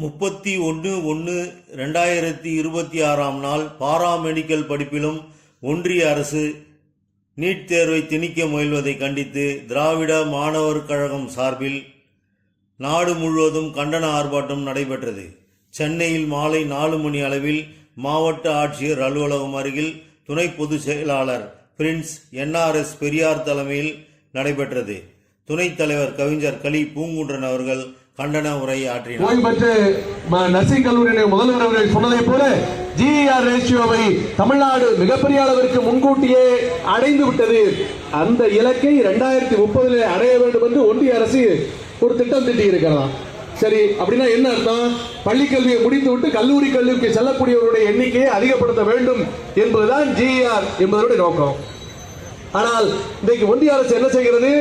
முப்பத்தி ஒன்று ஒன்று ரெண்டாயிரத்தி இருபத்தி ஆறாம் நாள் பாராமெடிக்கல் படிப்பிலும் ஒன்றிய அரசு நீட் தேர்வை திணிக்க முயல்வதை கண்டித்து திராவிட மாணவர் கழகம் சார்பில் நாடு முழுவதும் கண்டன ஆர்ப்பாட்டம் நடைபெற்றது. சென்னையில் மாலை நாலு மணி அளவில் மாவட்ட ஆட்சியர் அலுவலகம் அருகில் துணை பொதுச் செயலாளர் பிரின்ஸ் என்ஆர்எஸ் பெரியார் தலைமையில் நடைபெற்றது. துணைத் தலைவர் கவிஞர் கலி பூங்குன்றன் அவர்கள் கண்டன உரை ஆற்றினார். ஓய்வு நர்சிங் கல்லூரியினுடைய முதல்வர் அவர்கள் சொன்னதை போல ஜிஆர் ரேஷியோவை தமிழ்நாடு மிகப்பெரிய அளவிற்கு முன்கூட்டியே அடைந்து விட்டது. அந்த இலக்கை இரண்டாயிரத்தி முப்பதில் அடைய வேண்டும் என்று ஒன்றிய அரசு ஒரு திட்டம் திட்டி இருக்கிறதாம் சரி அப்படின்னா என்ன அர்த்தம்? பள்ளி கல்வியை முடித்துவிட்டு கல்லூரி கல்விக்கு செல்லக்கூடியவருடைய எண்ணிக்கையை அதிகப்படுத்த வேண்டும் என்பதுதான் ஜிஆர் என்பதனுடைய நோக்கம். ஆனால் இன்றைக்கு ஒன்றிய அரசு என்ன செய்கிறது?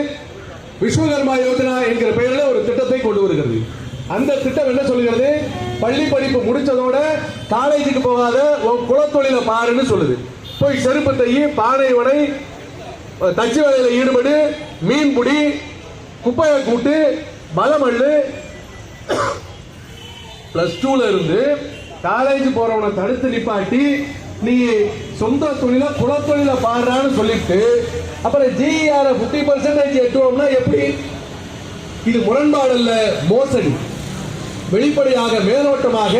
விஸ்வகர்மா யோஜனா என்கிற பெயரில் ஒரு திட்டத்தை கொண்டு வருகிறது. அந்த திட்டம் என்ன சொல்கிறது? பள்ளி படிப்பு முடிச்சதோட காலேஜுக்கு போகாத உன் குலத்தொழில பாருன்னு சொல்லுது. போய் செருப்பு தையி பானை வடை தச்சு வேலையில் ஈடுபடு மீன் பிடி குப்பையை கூட்டு பலமல்லு பிளஸ் டூல இருந்து காலேஜ் போறவனை தடுத்து நிப்பாட்டி நீ சொந்த தொழில குலத்தொழில பாடுறான்னு சொல்லிட்டு அப்புறம் ஜிஆர் பிப்டி பர்சன்டேஜ் எட்டுவோம்னா எப்படி? இது முரண்பாடு அல்ல மோசடி. வெளிப்படையாக மேலோட்டமாக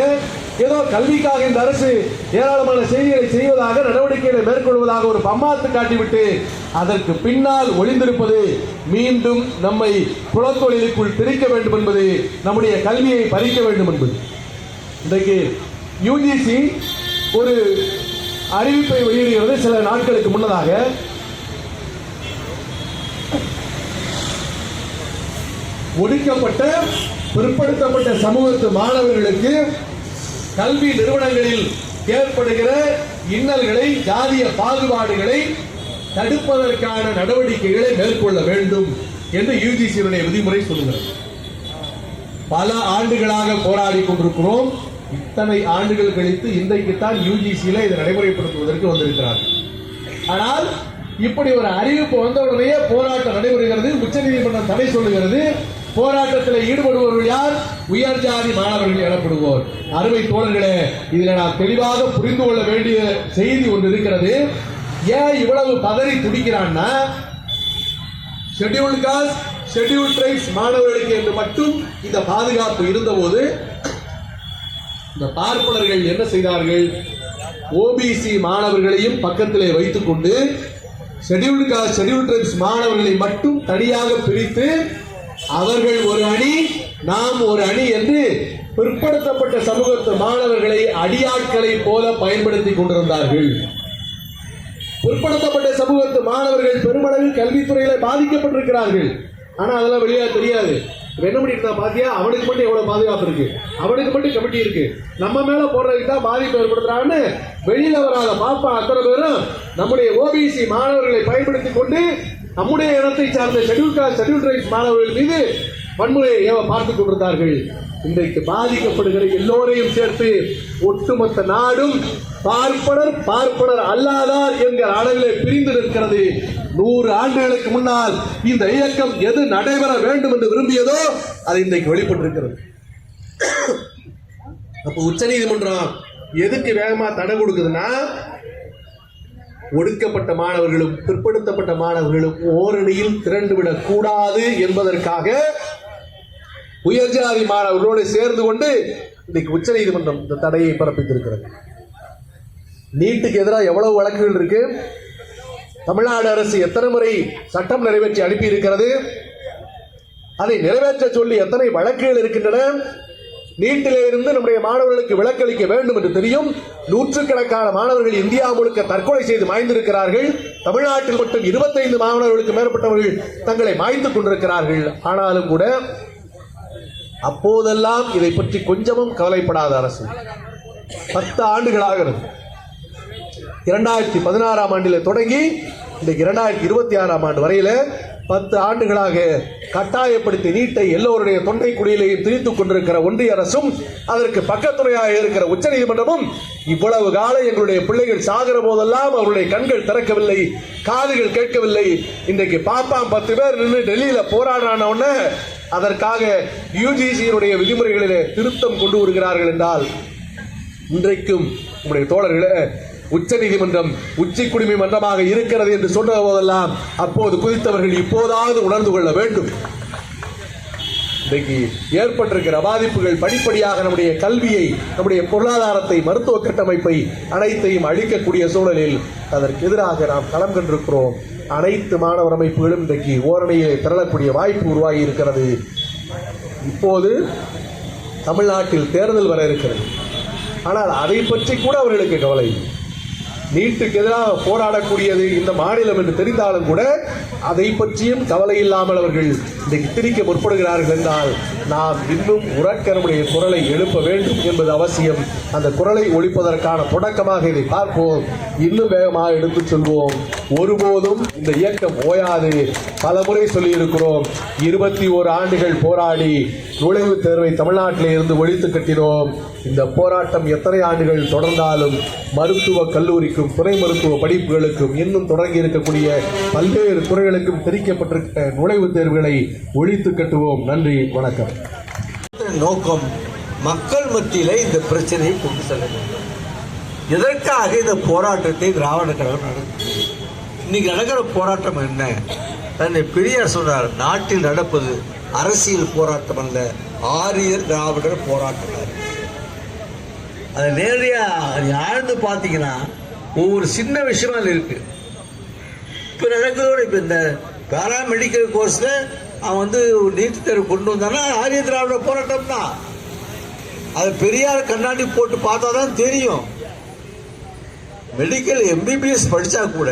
ஏதோ கல்விக்காக இந்த அரசு ஏராளமான செய்திகளை செய்வதாக நடவடிக்கைகளை மேற்கொள்வதாக ஒரு பம்மாத்து காட்டிவிட்டு அதற்கு பின்னால் ஒளிந்திருப்பது மீண்டும் நம்மை குலத்தொழிலுக்குள் திரிக்க வேண்டும் என்பது நம்முடைய கல்வியை பறிக்க வேண்டும் என்பது. இன்றைக்கு யூஜிசி ஒரு அறிவிப்பை வெளியிடுகிறது சில நாட்களுக்கு முன்னதாக. ஒடுக்கப்பட்ட பிற்படுத்தப்பட்ட சமூகத்து மாணவர்களுக்கு கல்வி நிறுவனங்களில் ஏற்படுகிற இன்னல்களை ஜாதிய பாகுபாடுகளை தடுப்பதற்கான நடவடிக்கைகளை மேற்கொள்ள வேண்டும் என்று யுஜிசியுடைய விதிமுறை சொல்லுகிறது பல ஆண்டுகளாக போராடி கொண்டிருக்கிறோம். இத்தனை ஆண்டுகள் கழித்து இன்றைக்குத்தான் யூஜிசியில இதை நடைமுறைப்படுத்துவதற்கு வந்திருக்கிறார்கள் ஆனால் இப்படி ஒரு அறிவிப்பு வந்தவுடனே போராட்டம் நடைபெறுகிறது உச்சநீதிமன்றம் தடை சொல்லுகிறது. போராட்டத்தில் ஈடுபடுபவர்கள் யார்? உயர் ஜாதி மாணவர்கள் எனப்படுவோர். அருமை தோழர்களே இதில் நான் தெளிவாக புரிந்து கொள்ள வேண்டிய செய்தி ஒன்று இருக்கிறது. ஏன் இவ்வளவு பதறி துடிக்கிறான்னா ஷெட்யூல்ட் காஸ்ட் ஷெட்யூல் ட்ரைப்ஸ் மாணவர்களுக்கு என்று மட்டும் இந்த பாதுகாப்பு இருந்தபோது இந்த பார்ப்பனர்கள் என்ன செய்தார்கள்? ஓபிசி மாணவர்களையும் பக்கத்திலே வைத்துக்கொண்டு ஷெடியூல்டு காஸ்ட் ஷெட்யூல் ட்ரைப்ஸ் மாணவர்களை மட்டும் தனியாக பிரித்து அவர்கள் ஒரு அணி நாம் ஒரு அணி என்று பிற்படுத்தப்பட்ட சமூகத்து மாணவர்களை அடியாட்களை போல பயன்படுத்தி கொண்டிருந்தார்கள். பிற்படுத்தப்பட்ட சமூகத்து மாணவர்கள் பெருமளவில் கல்வித்துறையில பாதிக்கப்பட்டிருக்கிறார்கள். ஆனா அதெல்லாம் வெளியே தெரியாது. என்ன பண்ணிட்டு பாத்தியா? அவனுக்கு மட்டும் எவ்வளவு பாதுகாப்பு இருக்கு? அவனுக்கு மட்டும் கமிட்டி இருக்கு. நம்ம மேல போடுறதுக்கு தான் பாதிப்பு ஏற்படுத்துறான்னு வெளியில வராத பாப்பா அத்தனை பேரும் நம்முடைய ஓபிசி மாணவர்களை பயன்படுத்தி கொண்டு நம்முடைய இனத்தை சார்ந்த ஷெட்யூல் காஸ்ட் ஷெட்யூல் ட்ரைப்ஸ் மாணவர்கள் மீது வன்முறையை ஏவ பார்த்து கொண்டிருந்தார்கள். இன்றைக்கு பாதிக்கப்படுகிற எல்லோரையும் சேர்த்து ஒட்டுமொத்த நாடும் பார்ப்பனர் பார்ப்பனர் அல்லாதார் என்கிற அளவிலே பிரிந்து நிற்கிறது. நூறு ஆண்டுகளுக்கு முன்னால் இந்த இயக்கம் எது நடைபெற வேண்டும் என்று விரும்பியதோ அது இன்றைக்கு வெளிப்பட்டிருக்கிறது. அப்ப உச்சநீதிமன்றம் எதுக்கு வேகமா தடை கொடுக்குதுன்னா ஒடுக்கப்பட்ட மாணவர்களும் பிற்படுத்தப்பட்ட மாணவர்களும் ஓரணியில் திரண்டுவிடக் கூடாது என்பதற்காக உயர்ஜாதி மாணவர்களோடு சேர்ந்து கொண்டு இன்னைக்கு உச்சநீதிமன்றம் இந்த தடையை பிறப்பித்திருக்கிறது. நீட்டுக்கு எதிராக எவ்வளவு வழக்குகள் இருக்கு? தமிழ்நாடு அரசு எத்தனை முறை சட்டம் நிறைவேற்றி அனுப்பி இருக்கிறது அதை நிறைவேற்ற சொல்லி எத்தனை வழக்குகள் இருக்கின்றன? நீட்டிலே இருந்து நம்முடைய மாணவர்களுக்கு விலக்களிக்க வேண்டும் என்று தெரியும். நூற்றுக்கணக்கான மாணவர்கள் இந்தியா முழுக்க தற்கொலை செய்து மாய்ந்திருக்கிறார்கள். தமிழ்நாட்டில் மட்டும் இருபத்தைந்து மாணவர்களுக்கு மேற்பட்டவர்கள் தங்களை மாய்ந்து கொண்டிருக்கிறார்கள். ஆனாலும் கூட அப்போதெல்லாம் இதை பற்றி கொஞ்சமும் கவலைப்படாத அரசு. பத்து ஆண்டுகளாகிறது. இரண்டாயிரத்தி பதினாறாம் ஆண்டில் தொடங்கி இன்றைக்கு இரண்டாயிரத்தி இருபத்தி ஆறாம் ஆண்டு வரையில் பத்து ஆண்டுகளாக கட்டாயப்படுத்தி நீட்டை எல்லோருடைய தொண்டை குடியிலேயும் திணித்துக் கொண்டிருக்கிற ஒன்றிய அரசும் அதற்கு பக்கத்துறையாக இருக்கிற உச்சநீதிமன்றமும் இவ்வளவு காலம் எங்களுடைய பிள்ளைகள் சாகிற போதெல்லாம் அவருடைய கண்கள் திறக்கவில்லை காதுகள் கேட்கவில்லை. இன்றைக்கு பாப்பாம் பத்து பேர் நின்று டெல்லியில போராடுறான உடனே அதற்காக யூஜிசியினுடைய விதிமுறைகளிலே திருத்தம் கொண்டு வருகிறார்கள் என்றால் இன்றைக்கும் உங்களுடைய தோழர்களே உச்ச நீதிமன்றம் உச்சி குடிமை மன்றமாக இருக்கிறது என்று சொன்ன போதெல்லாம் அப்போது குதித்தவர்கள் இப்போதாவது உணர்ந்து கொள்ள வேண்டும். இன்றைக்கு ஏற்பட்டிருக்கிற பாதிப்புகள் படிப்படியாக நம்முடைய கல்வியை நம்முடைய பொருளாதாரத்தை மருத்துவ கட்டமைப்பை அனைத்தையும் அழிக்கக்கூடிய சூழலில் அதற்கு எதிராக நாம் களம் கண்டிருக்கிறோம். அனைத்து மாணவர் அமைப்புகளும் இன்றைக்கு ஓரணியை திரளக்கூடிய வாய்ப்பு உருவாகி இருக்கிறது. இப்போது தமிழ்நாட்டில் தேர்தல் வர இருக்கிறது. ஆனால் அதை பற்றி கூட அவர்களுக்கு கவலை இல்லை. நீட்டுக்கு எதிராக போராடக்கூடியது இந்த மாநிலம் என்று தெரிந்தாலும் கூட அதை பற்றியும் கவலை இல்லாமல் அவர்கள் இன்றைக்கு திணிக்க முற்படுகிறார்கள் என்றால் நாம் இன்னும் உறக்க குரலை எழுப்ப வேண்டும் என்பது அவசியம். அந்த குரலை ஒழிப்பதற்கான தொடக்கமாக இதை பார்ப்போம். இன்னும் வேகமாக எடுத்துச் செல்வோம். ஒருபோதும் இந்த இயக்கம் ஓயாது. பல முறை சொல்லியிருக்கிறோம். இருபத்தி ஓரு ஆண்டுகள் போராடி நுழைவுத் தேர்வை தமிழ்நாட்டில் இருந்து ஒழித்து கட்டினோம். இந்த போராட்டம் எத்தனை ஆண்டுகள் தொடர்ந்தாலும் மருத்துவ கல்லூரிக்கும் துணை மருத்துவ படிப்புகளுக்கும் இன்னும் தொடங்கி இருக்கக்கூடிய பல்வேறு துறைகளுக்கும் தெரிவிக்கப்பட்டிருக்கிற நுழைவுத் தேர்வுகளை ஒழித்து கட்டுவோம். நன்றி வணக்கம். நோக்கம் மக்கள் மத்தியில இந்த பிரச்சனையை கொண்டு செல்ல வேண்டும். எதற்காக இந்த போராட்டத்தை திராவிட கழகம் நடத்துது இன்னைக்கு நடக்கிற போராட்டம் என்ன? தன்னை பெரியார் சொன்னார் நாட்டில் நடப்பது அரசியல் போராட்டம் அல்ல ஆரியர் திராவிடர் போராட்டம் அதை நேரடியாக ஆழ்ந்து பார்த்தீங்கன்னா ஒவ்வொரு சின்ன விஷயமா இருக்கு. இப்போ நடக்கிறோட இப்போ இந்த பேராமெடிக்கல் கோர்ஸில் அவன் வந்து ஒரு நீட் தேர்வு கொண்டு வந்தானா ஆரிய திராவிட போராட்டம் தான். அது பெரியார் கண்ணாடி போட்டு பார்த்தா தான் தெரியும் மெடிக்கல் எம்பிபிஎஸ் படித்தா கூட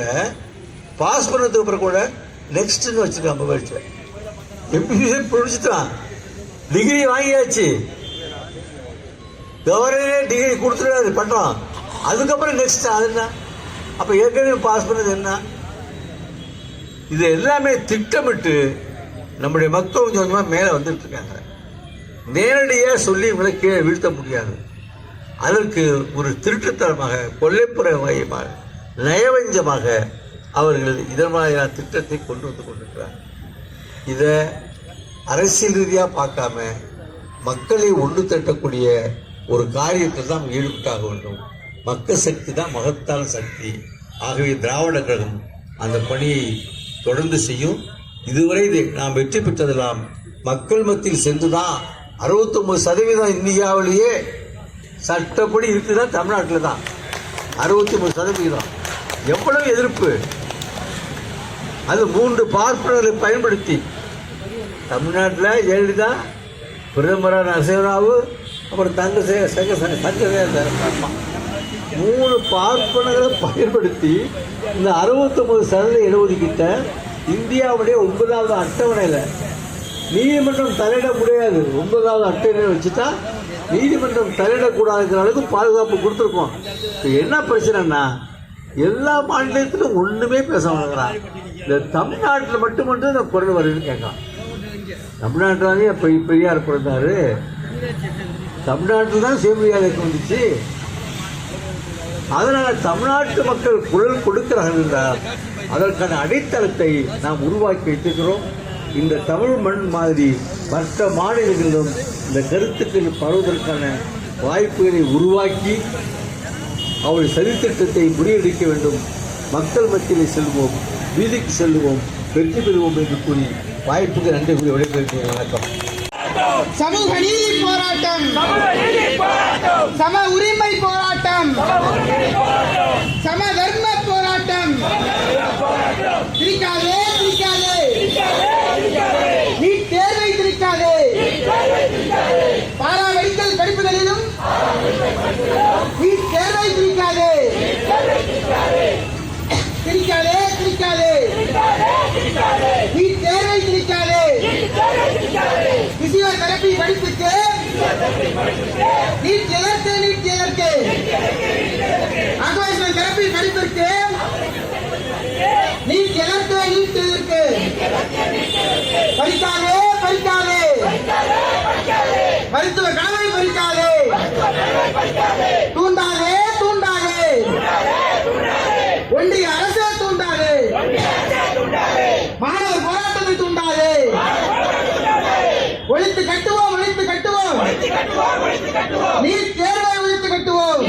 பாஸ் பண்ணதுக்கு அப்புறம் கூட நெக்ஸ்ட்னு வச்சுருக்கான் பயிற்சி எம்பிஏ படிச்சுட்டான். டிகிரி வாங்கியாச்சு. கவர்னரே டிகிரி கொடுத்துருக்காரு பண்ணுறோம் அதுக்கப்புறம் நெக்ஸ்ட் அது என்ன? அப்போ ஏற்கனவே பாஸ் பண்ணது என்ன? இது எல்லாமே திட்டமிட்டு நம்முடைய மக்கள் கொஞ்சம் கொஞ்சமாக மேலே வந்துட்டு இருக்காங்க. நேரடியாக சொல்லி இவங்களை கீழே வீழ்த்த முடியாது. அதற்கு ஒரு திருட்டுத்தனமாக கொள்ளைப்புற மையமாக நயவஞ்சமாக அவர்கள் இதன் மாதிரியான திட்டத்தை கொண்டு வந்து கொண்டிருக்கிறார் இதை அரசியல் ரீதியாக பார்க்காம மக்களை ஒன்று தட்டக்கூடிய ஒரு காரியத்தில் தான் ஈடுபட்டாக வேண்டும். மக்கள் சக்தி தான் மகத்தான சக்தி. ஆகவே திராவிட கழகம் அந்த பணியை தொடர்ந்து செய்யும். இதுவரை நாம் வெற்றி பெற்றதெல்லாம் மக்கள் மத்தியில் சென்று தான் அறுபத்தொம்பது சதவீதம் இந்தியாவிலேயே சட்டப்படி இருக்குதா தமிழ்நாட்டில் தான் அறுபத்தி சதவீதம். எவ்வளவு எதிர்ப்பு? அது மூன்று பார்ப்பனர்களை பயன்படுத்தி. தமிழ்நாட்டில் ஜெயலலிதா பிரதமரான நரசிம்மராவு அப்புறம் தங்க சங்க சங்க மூணு பார்ப்பனர்களை பயன்படுத்தி இந்த அறுபத்தொம்பது சதவீத இடஒதுக்கீட்டை இந்தியாவுடைய ஒன்பதாவது அட்டவணையில் நீதிமன்றம் தலையிட முடியாது. ஒன்பதாவது அட்டவணை வச்சுட்டா நீதிமன்றம் தலையிடக்கூடாதுங்கிற அளவுக்கு பாதுகாப்பு கொடுத்துருக்கோம். இப்போ என்ன பிரச்சனைன்னா எல்லா மாநிலத்திலும் ஒன்றுமே பேச வாங்குறான் இந்த தமிழ்நாட்டில் மட்டும் மட்டும் இந்த குரல் வருதுன்னு கேட்கலாம். தமிழ்நாட்டில் தானே பெரிய பெரியார் பிறந்தார். தமிழ்நாட்டில் தான் சிவபெரியாருக்கு வந்துச்சு. அதனால் தமிழ்நாட்டு மக்கள் குரல் கொடுக்கிறார்கள் என்றால் அதற்கான அடித்தளத்தை நாம் உருவாக்கி வைத்திருக்கிறோம். இந்த தமிழ் மண் மாதிரி மற்ற மாநிலங்களிலும் இந்த கருத்துக்கள் பரவுவதற்கான வாய்ப்புகளை உருவாக்கி அவருடைய சதித்திட்டத்தை முறியடிக்க வேண்டும். மக்கள் மத்தியிலே செல்வோம். வீதிக்கு செல்வோம் வெற்றி பெறுவோம் என்று கூறி வாய்ப்புக்கு நன்றி கூறி விடைபெறுகிறேன். வணக்கம். சமூக நீதி போராட்டம். சம உரிமை போராட்டம். சம தர்ம போராட்டம். திரிக்காதே திரிக்காதே நீட் தேர்வை திரிக்காதே பாரா மெடிக்கல் படிப்புகளிலும் நீட் தேர்வை திரிக்காதே திரிக்காதே திரிக்காதே நீட் தேர்வை திரிக்காதே பிசியோதெரபி படிப்புக்கு நீட் எதற்கு நீட் எதற்கு அக்வாசன் தெரபி படிப்பிற்கு நீட் எதற்கு நீட் எதற்கு படிக்காதே படிக்காதே மருத்துவ கனவை படிக்காதே தூண்டாதே தூண்டாதே ஒன்றிய அரசே தூண்டாதே மாணவர் போராட்டத்தை தூண்டாதே நீட் தேர்வை ஒழித்து கட்டுவோம்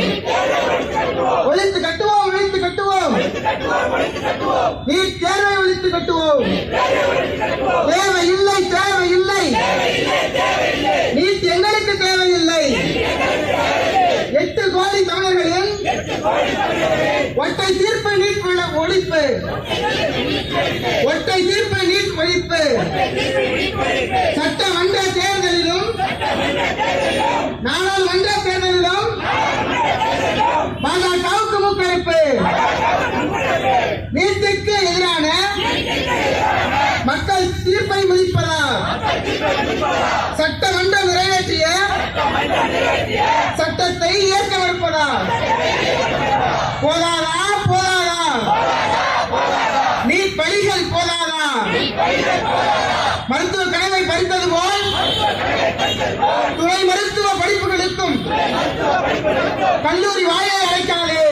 ஒழித்து கட்டுவோம் ஒழித்து கட்டுவோம் நீ தேர்வை ஒழித்து கட்டுவோம். தேவை இல்லை தேவை இல்லை நீட் எங்களுக்கு தேவையில்லை. எட்டு கோடி தமிழர்களின் ஒற்றை தீர்ப்பு நீட் ஒழிப்பு. ஒற்றை தீர்ப்பு நீட் ஒழிப்பு. சட்டமன்ற தேர்தலிலும் நாடாளுமன்ற தேர்தலிலும் பாஜகவுக்கு விலைக்கு ஏற்க மறுப்பதா போதாதா? போதாதா? நீ பலிகள் போதாதா? மருத்துவ கடமை பறித்தது போல் துணை மருத்துவ படிப்புகளுக்கும் கல்லூரி வாயை அழைக்காதே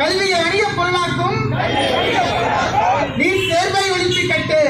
கல்வியை வணிக பொருளாக்கும் நீ சேர்வை ஒழித்து கட்டு.